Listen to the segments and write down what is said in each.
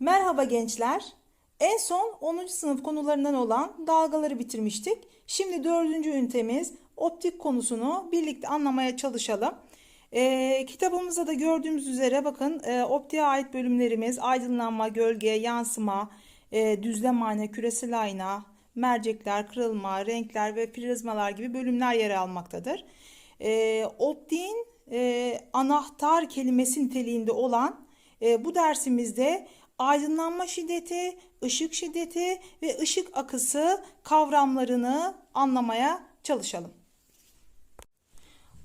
Merhaba gençler. En son 10. sınıf konularından olan dalgaları bitirmiştik. Şimdi 4. ünitemiz optik konusunu birlikte anlamaya çalışalım. Ee, kitabımızda da gördüğümüz üzere bakın e, optiğe ait bölümlerimiz aydınlanma, gölge, yansıma, e, düzlem ayna, küresel ayna, mercekler, kırılma, renkler ve prizmalar gibi bölümler yer almaktadır. E, optiğin e, anahtar kelimesi niteliğinde olan e, bu dersimizde aydınlanma şiddeti, ışık şiddeti ve ışık akısı kavramlarını anlamaya çalışalım.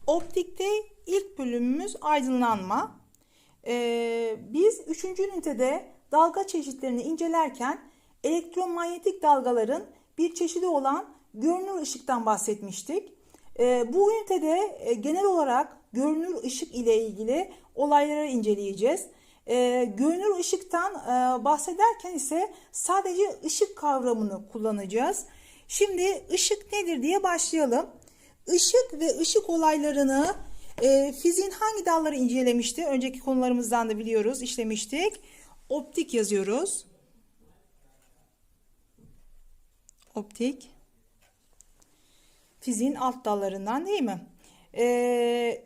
Optikte ilk bölümümüz aydınlanma. Ee, biz 3. ünitede dalga çeşitlerini incelerken elektromanyetik dalgaların bir çeşidi olan görünür ışıktan bahsetmiştik. Ee, bu ünitede e, genel olarak görünür ışık ile ilgili olayları inceleyeceğiz. Ee, görünür ışıktan e, bahsederken ise sadece ışık kavramını kullanacağız. Şimdi ışık nedir diye başlayalım. Işık ve ışık olaylarını e, fiziğin hangi dalları incelemişti? Önceki konularımızdan da biliyoruz, işlemiştik. Optik yazıyoruz. Optik. Fiziğin alt dallarından değil mi?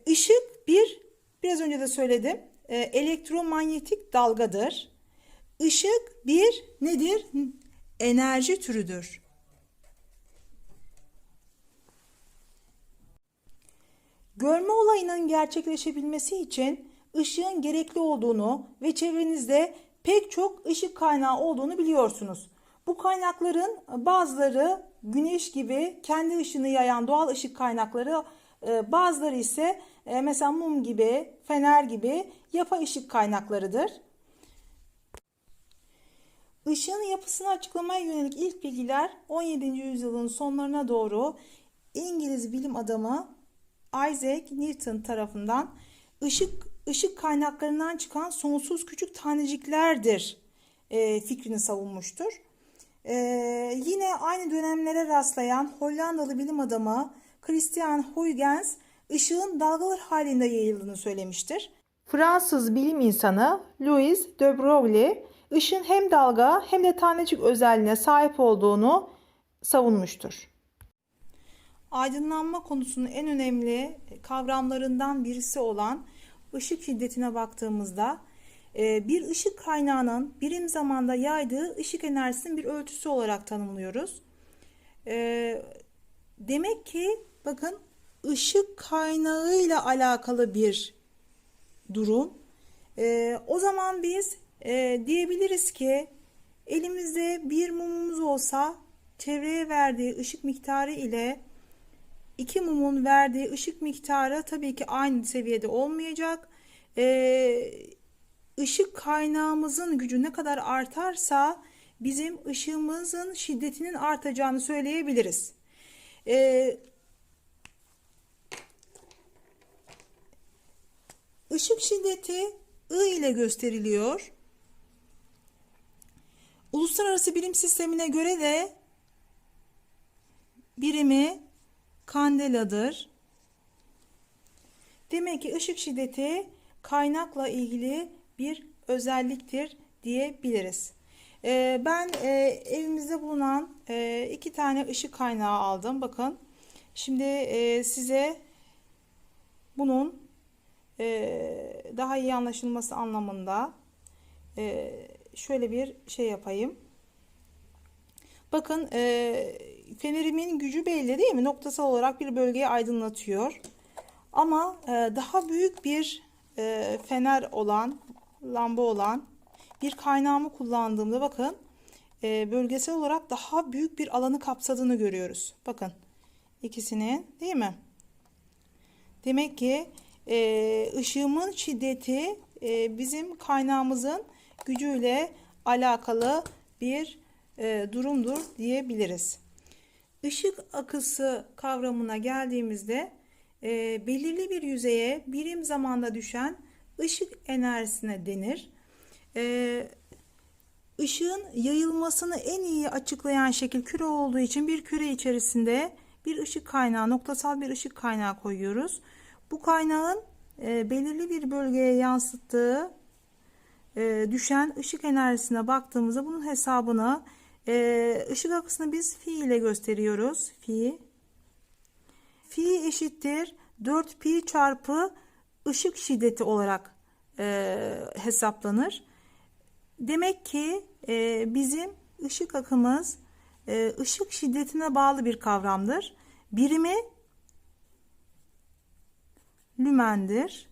Işık bir, biraz önce de söyledim, e, elektromanyetik dalgadır. Işık bir nedir? Enerji türüdür. Görme olayının gerçekleşebilmesi için ışığın gerekli olduğunu ve çevrenizde pek çok ışık kaynağı olduğunu biliyorsunuz. Bu kaynakların bazıları güneş gibi kendi ışını yayan doğal ışık kaynakları, e, bazıları ise e, mesela mum gibi, fener gibi yapay ışık kaynaklarıdır. Işığın yapısını açıklamaya yönelik ilk bilgiler 17. yüzyılın sonlarına doğru İngiliz bilim adamı Isaac Newton tarafından ışık ışık kaynaklarından çıkan sonsuz küçük taneciklerdir e, fikrini savunmuştur. E, yine aynı dönemlere rastlayan Hollandalı bilim adamı Christian Huygens ışığın dalgalar halinde yayıldığını söylemiştir. Fransız bilim insanı Louis de Broglie ışığın hem dalga hem de tanecik özelliğine sahip olduğunu savunmuştur. Aydınlanma konusunun en önemli kavramlarından birisi olan ışık şiddetine baktığımızda bir ışık kaynağının birim zamanda yaydığı ışık enerjisinin bir ölçüsü olarak tanımlıyoruz. E, demek ki bakın ışık kaynağıyla alakalı bir durum. E, o zaman biz diyebiliriz ki elimizde bir mumumuz olsa çevreye verdiği ışık miktarı ile iki mumun verdiği ışık miktarı tabii ki aynı seviyede olmayacak. Ee, ışık kaynağımızın gücü ne kadar artarsa bizim ışığımızın şiddetinin artacağını söyleyebiliriz. Ee, ışık şiddeti I ile gösteriliyor. Uluslararası bilim sistemine göre de birimi kandeladır. Demek ki ışık şiddeti kaynakla ilgili bir özelliktir diyebiliriz. Ee, ben e, evimizde bulunan e, iki tane ışık kaynağı aldım. Bakın. Şimdi e, size bunun daha iyi anlaşılması anlamında şöyle bir şey yapayım. Bakın fenerimin gücü belli değil mi? Noktasal olarak bir bölgeyi aydınlatıyor. Ama e, daha büyük bir e, fener olan, lamba olan bir kaynağımı kullandığımda bakın e, bölgesel olarak daha büyük bir alanı kapsadığını görüyoruz. Bakın ikisinin değil mi? Demek ki e, ışığımın şiddeti e, bizim kaynağımızın gücüyle alakalı bir e, durumdur diyebiliriz. Işık akısı kavramına geldiğimizde e, belirli bir yüzeye birim zamanda düşen ışık enerjisine denir. E, ışığın yayılmasını en iyi açıklayan şekil küre olduğu için bir küre içerisinde bir ışık kaynağı, noktasal bir ışık kaynağı koyuyoruz. Bu kaynağın e, belirli bir bölgeye yansıttığı e, düşen ışık enerjisine baktığımızda bunun hesabını e, ışık akısını biz fi ile gösteriyoruz. Fi. Fi eşittir 4 pi çarpı ışık şiddeti olarak e, hesaplanır. Demek ki e, bizim ışık akımız e, ışık şiddetine bağlı bir kavramdır. Birimi lümendir.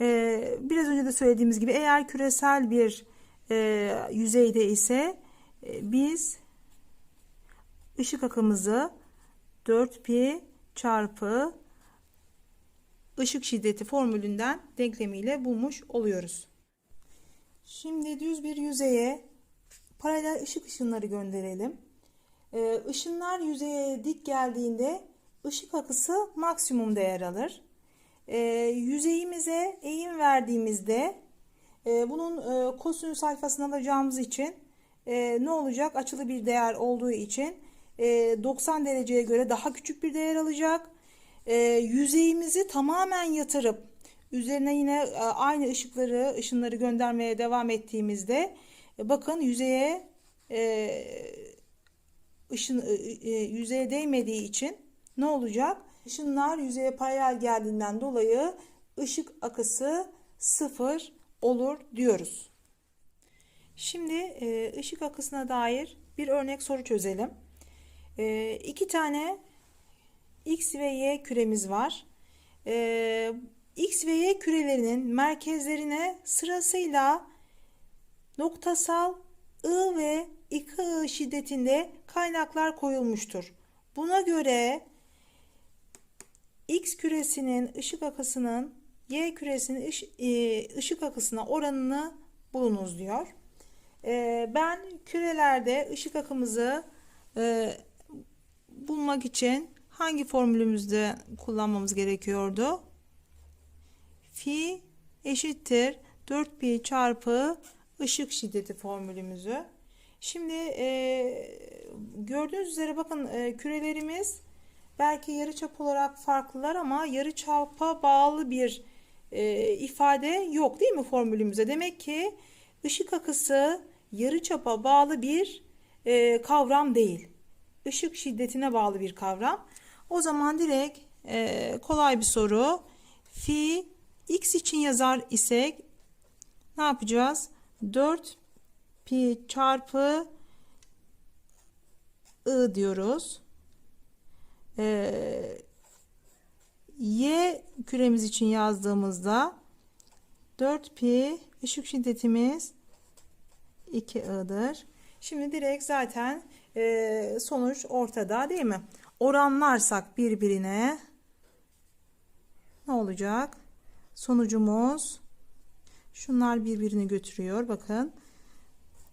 E, biraz önce de söylediğimiz gibi eğer küresel bir e, yüzeyde ise e, biz ışık akımızı 4 pi çarpı ışık şiddeti formülünden denklemiyle bulmuş oluyoruz. Şimdi düz bir yüzeye paralel ışık ışınları gönderelim. Ee, ışınlar yüzeye dik geldiğinde ışık akısı maksimum değer alır. Ee, yüzeyimize eğim verdiğimizde e, bunun e, kosinüs alfasını alacağımız için e, ne olacak? Açılı bir değer olduğu için e, 90 dereceye göre daha küçük bir değer alacak. E, yüzeyimizi tamamen yatırıp üzerine yine e, aynı ışıkları, ışınları göndermeye devam ettiğimizde e, bakın yüzeye e, ışın e, e, yüzeye değmediği için ne olacak? Işınlar yüzeye paralel geldiğinden dolayı ışık akısı sıfır olur diyoruz. Şimdi e, ışık akısına dair bir örnek soru çözelim. E, iki tane X ve Y küremiz var. E, X ve Y kürelerinin merkezlerine sırasıyla noktasal I ve 2I şiddetinde kaynaklar koyulmuştur. Buna göre X küresinin ışık akısının Y küresinin ışık akısına oranını bulunuz diyor. Ben kürelerde ışık akımızı bulmak için hangi formülümüzde kullanmamız gerekiyordu? Fi eşittir 4 pi çarpı ışık şiddeti formülümüzü. Şimdi e, gördüğünüz üzere bakın e, kürelerimiz belki yarıçap olarak farklılar ama yarıçapa bağlı bir e, ifade yok değil mi formülümüze? Demek ki ışık akısı yarıçapa bağlı bir e, kavram değil. Işık şiddetine bağlı bir kavram. O zaman direkt e, kolay bir soru. Fi x için yazar isek ne yapacağız? 4 pi çarpı i diyoruz. Ee, y küremiz için yazdığımızda 4 pi ışık şiddetimiz 2i'dır. Şimdi direkt zaten e, sonuç ortada değil mi? Oranlarsak birbirine ne olacak? Sonucumuz şunlar birbirini götürüyor. Bakın.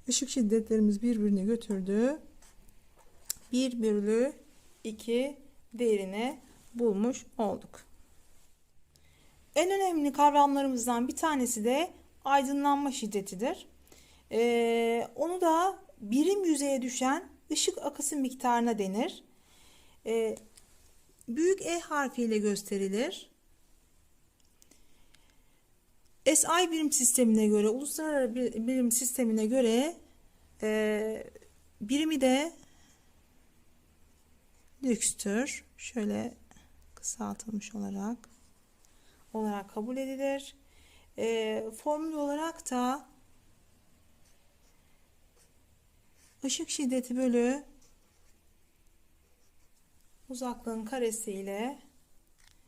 Işık şiddetlerimiz birbirini götürdü. 1 bölü 2 değerini bulmuş olduk. En önemli kavramlarımızdan bir tanesi de aydınlanma şiddetidir. Ee, onu da birim yüzeye düşen ışık akısı miktarına denir. Ee, büyük E harfiyle gösterilir. SI birim sistemine göre, uluslararası birim sistemine göre e, birimi de lükstür. Şöyle kısaltılmış olarak olarak kabul edilir. E, formül olarak da ışık şiddeti bölü uzaklığın karesi ile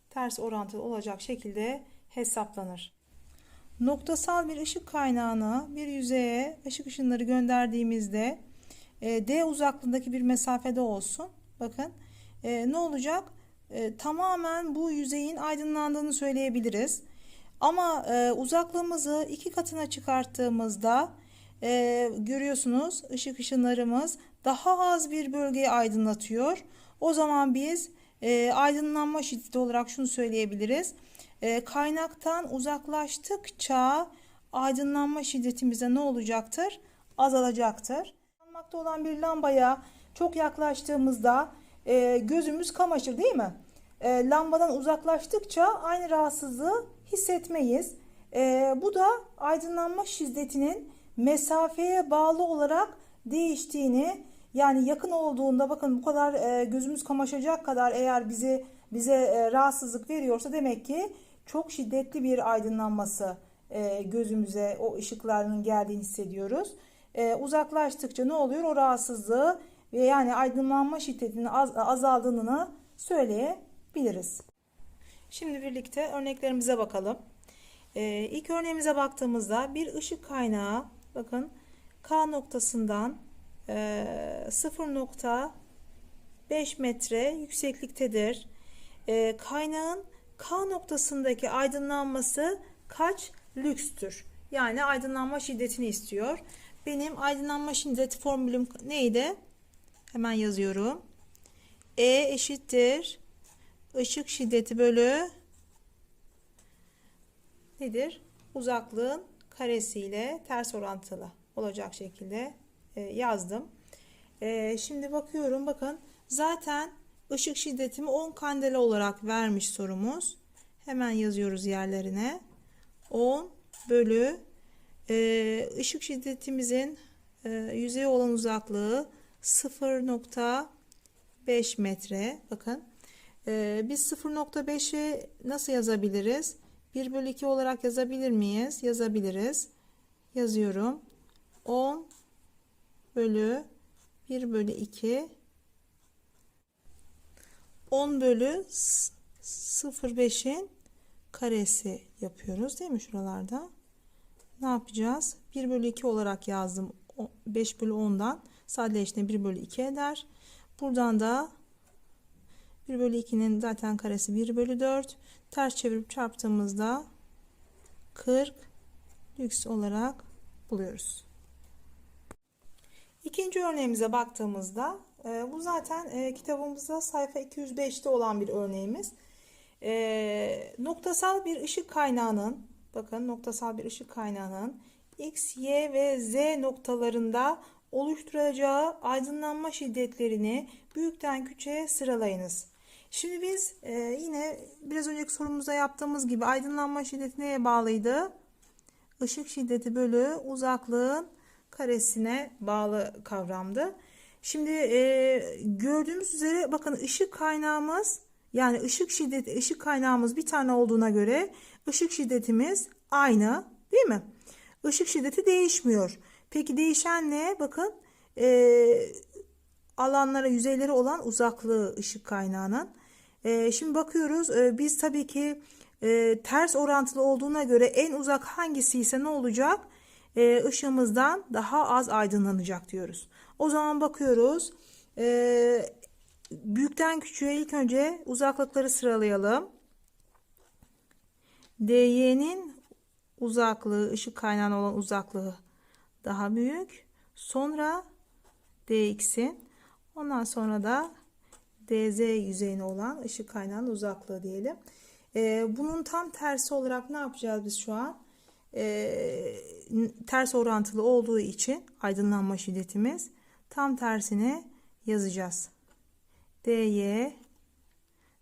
ters orantılı olacak şekilde hesaplanır. Noktasal bir ışık kaynağını bir yüzeye ışık ışınları gönderdiğimizde e, D uzaklığındaki bir mesafede olsun. Bakın e, ne olacak? E, tamamen bu yüzeyin aydınlandığını söyleyebiliriz. Ama e, uzaklığımızı iki katına çıkarttığımızda e, görüyorsunuz ışık ışınlarımız daha az bir bölgeyi aydınlatıyor. O zaman biz e, aydınlanma şiddeti olarak şunu söyleyebiliriz. E, kaynaktan uzaklaştıkça aydınlanma şiddetimize ne olacaktır? Azalacaktır. Yanmakta olan bir lambaya çok yaklaştığımızda e, gözümüz kamaşır değil mi? E, lambadan uzaklaştıkça aynı rahatsızlığı hissetmeyiz. Ee, bu da aydınlanma şiddetinin mesafeye bağlı olarak değiştiğini yani yakın olduğunda bakın bu kadar e, gözümüz kamaşacak kadar eğer bizi bize e, rahatsızlık veriyorsa demek ki çok şiddetli bir aydınlanması e, gözümüze o ışıkların geldiğini hissediyoruz. Uzaklaştıkça ne oluyor? O rahatsızlığı ve yani aydınlanma şiddetinin az, azaldığını söyleyebiliriz. Şimdi birlikte örneklerimize bakalım. Ee, ilk örneğimize baktığımızda bir ışık kaynağı bakın K noktasından 0.5 metre yüksekliktedir. Kaynağın K noktasındaki aydınlanması kaç lükstür? Yani aydınlanma şiddetini istiyor. Benim aydınlanma şiddeti formülüm neydi? Hemen yazıyorum. E eşittir ışık şiddeti bölü nedir? Uzaklığın karesiyle ters orantılı olacak şekilde yazdım. E, şimdi bakıyorum bakın zaten ışık şiddetimi 10 kandela olarak vermiş sorumuz. Hemen yazıyoruz yerlerine. 10 bölü e, ışık şiddetimizin e, yüzeye olan uzaklığı 0.5 metre. Bakın biz 0.5'i nasıl yazabiliriz? 1 bölü 2 olarak yazabilir miyiz? Yazabiliriz. Yazıyorum. 10 bölü 1 bölü 2 10 bölü 0.5'in karesi yapıyoruz değil mi şuralarda? Ne yapacağız? 1 bölü 2 olarak yazdım. 5 bölü 10'dan sadeleştiğinde 1 bölü 2 eder. Buradan da 1 bölü 2'nin zaten karesi 1 bölü 4. Ters çevirip çarptığımızda 40 lüks olarak buluyoruz. İkinci örneğimize baktığımızda e, bu zaten e, kitabımızda sayfa 205'te olan bir örneğimiz. E, noktasal bir ışık kaynağının bakın noktasal bir ışık kaynağının X, Y ve Z noktalarında oluşturacağı aydınlanma şiddetlerini büyükten küçüğe sıralayınız. Şimdi biz e, yine biraz önceki sorumuzda yaptığımız gibi aydınlanma şiddeti neye bağlıydı? Işık şiddeti bölü uzaklığın karesine bağlı kavramdı. Şimdi e, gördüğümüz üzere bakın ışık kaynağımız yani ışık şiddeti ışık kaynağımız bir tane olduğuna göre ışık şiddetimiz aynı değil mi? Işık şiddeti değişmiyor. Peki değişen ne? Bakın e, alanlara yüzeyleri olan uzaklığı ışık kaynağının. E, şimdi bakıyoruz e, biz tabii ki e, ters orantılı olduğuna göre en uzak hangisi ise ne olacak? E, ışığımızdan daha az aydınlanacak diyoruz. O zaman bakıyoruz. E, büyükten küçüğe ilk önce uzaklıkları sıralayalım. DY'nin uzaklığı, ışık kaynağına olan uzaklığı daha büyük. Sonra DX'in ondan sonra da DZ yüzeyine olan ışık kaynağının uzaklığı diyelim. Ee, bunun tam tersi olarak ne yapacağız biz şu an? Ee, ters orantılı olduğu için aydınlanma şiddetimiz tam tersine yazacağız. DY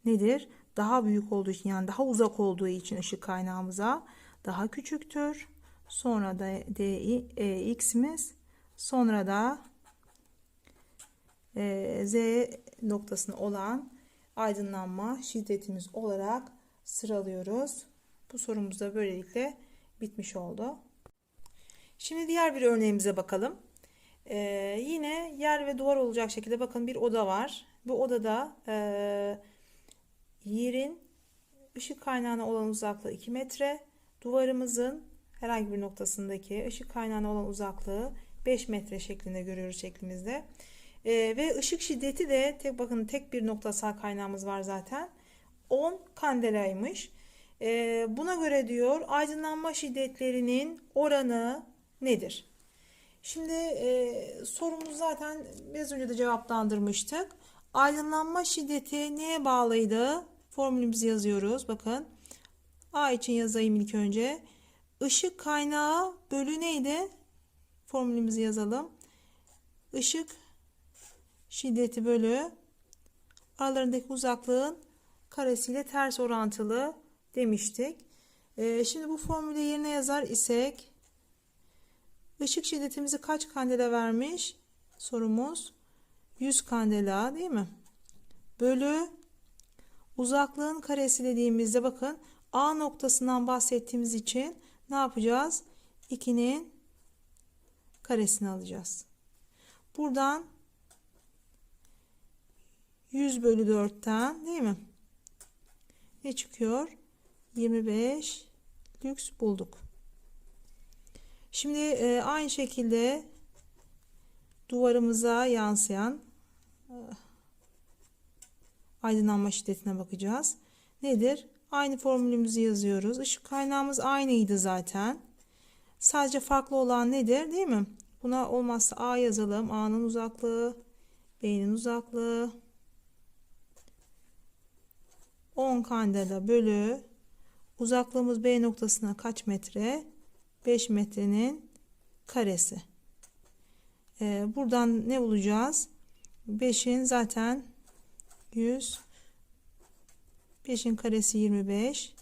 nedir? Daha büyük olduğu için yani daha uzak olduğu için ışık kaynağımıza daha küçüktür. Sonra da DX'imiz sonra da e, Z noktasına olan aydınlanma şiddetimiz olarak sıralıyoruz. Bu sorumuz da böylelikle bitmiş oldu. Şimdi diğer bir örneğimize bakalım. Ee, yine yer ve duvar olacak şekilde bakın bir oda var. Bu odada e, yerin ışık kaynağına olan uzaklığı 2 metre. Duvarımızın herhangi bir noktasındaki ışık kaynağına olan uzaklığı 5 metre şeklinde görüyoruz şeklimizde. E, ve ışık şiddeti de tek bakın tek bir noktasal kaynağımız var zaten. 10 kandelaymış. E, buna göre diyor aydınlanma şiddetlerinin oranı nedir? Şimdi e, sorumuz zaten biraz önce de cevaplandırmıştık. Aydınlanma şiddeti neye bağlıydı? Formülümüzü yazıyoruz. Bakın. A için yazayım ilk önce. Işık kaynağı bölü neydi? Formülümüzü yazalım. Işık şiddeti bölü aralarındaki uzaklığın karesiyle ters orantılı demiştik. Ee, şimdi bu formülü yerine yazar isek ışık şiddetimizi kaç kandela vermiş? Sorumuz 100 kandela değil mi? Bölü uzaklığın karesi dediğimizde bakın A noktasından bahsettiğimiz için ne yapacağız? 2'nin karesini alacağız. Buradan 100 bölü 4'ten değil mi? Ne çıkıyor? 25 lüks bulduk. Şimdi e, aynı şekilde duvarımıza yansıyan e, aydınlanma şiddetine bakacağız. Nedir? Aynı formülümüzü yazıyoruz. Işık kaynağımız aynıydı zaten. Sadece farklı olan nedir? Değil mi? Buna olmazsa A yazalım. A'nın uzaklığı, B'nin uzaklığı. 10 kandela bölü uzaklığımız B noktasına kaç metre? 5 metrenin karesi. Ee, buradan ne bulacağız? 5'in zaten 100 5'in karesi 25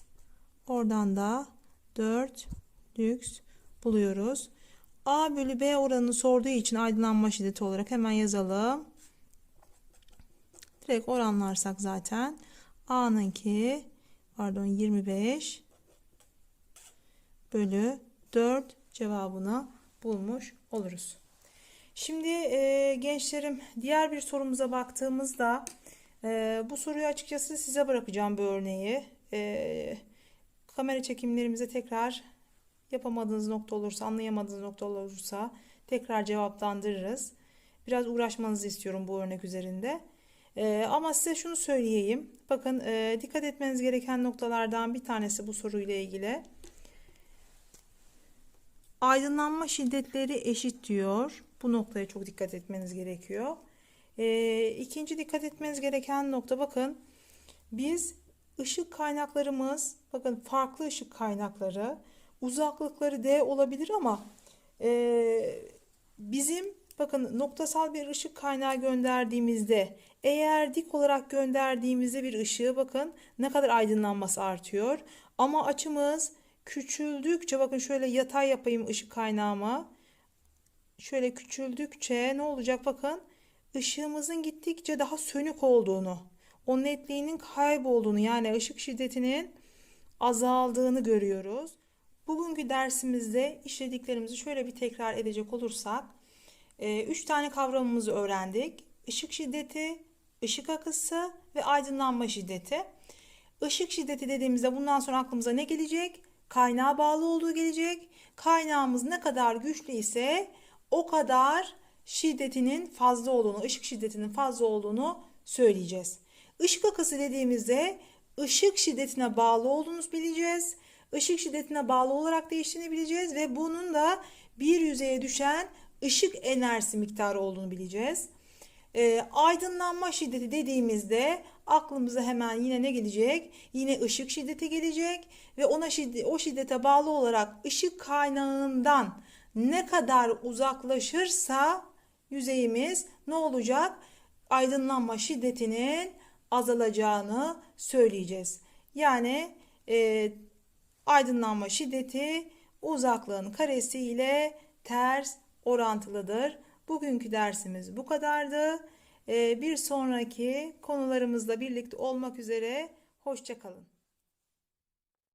oradan da 4 lüks buluyoruz. A bölü B oranını sorduğu için aydınlanma şiddeti olarak hemen yazalım. Direkt oranlarsak zaten A'nınki pardon 25 bölü 4 cevabını bulmuş oluruz. Şimdi e, gençlerim diğer bir sorumuza baktığımızda e, bu soruyu açıkçası size bırakacağım bu örneği. E, kamera çekimlerimize tekrar yapamadığınız nokta olursa, anlayamadığınız nokta olursa tekrar cevaplandırırız. Biraz uğraşmanızı istiyorum bu örnek üzerinde. E, ama size şunu söyleyeyim. Bakın e, dikkat etmeniz gereken noktalardan bir tanesi bu soruyla ilgili. Aydınlanma şiddetleri eşit diyor. Bu noktaya çok dikkat etmeniz gerekiyor. E, ikinci dikkat etmeniz gereken nokta bakın. Biz ışık kaynaklarımız bakın farklı ışık kaynakları uzaklıkları D olabilir ama e, bizim bakın noktasal bir ışık kaynağı gönderdiğimizde eğer dik olarak gönderdiğimizde bir ışığı bakın ne kadar aydınlanması artıyor. Ama açımız küçüldükçe bakın şöyle yatay yapayım ışık kaynağıma. Şöyle küçüldükçe ne olacak bakın ışığımızın gittikçe daha sönük olduğunu, o netliğinin kaybolduğunu yani ışık şiddetinin azaldığını görüyoruz. Bugünkü dersimizde işlediklerimizi şöyle bir tekrar edecek olursak, 3 tane kavramımızı öğrendik. Işık şiddeti, ışık akısı ve aydınlanma şiddeti. Işık şiddeti dediğimizde bundan sonra aklımıza ne gelecek? Kaynağa bağlı olduğu gelecek. Kaynağımız ne kadar güçlü ise o kadar şiddetinin fazla olduğunu, ışık şiddetinin fazla olduğunu söyleyeceğiz. Işık akısı dediğimizde ışık şiddetine bağlı olduğunu bileceğiz. Işık şiddetine bağlı olarak değiştiğini ve bunun da bir yüzeye düşen ışık enerjisi miktarı olduğunu bileceğiz. E, aydınlanma şiddeti dediğimizde aklımıza hemen yine ne gelecek? Yine ışık şiddeti gelecek ve ona şiddet, o şiddete bağlı olarak ışık kaynağından ne kadar uzaklaşırsa yüzeyimiz ne olacak? Aydınlanma şiddetinin azalacağını söyleyeceğiz. Yani e, aydınlanma şiddeti uzaklığın karesi ile ters orantılıdır. Bugünkü dersimiz bu kadardı. Ee, bir sonraki konularımızla birlikte olmak üzere. Hoşçakalın.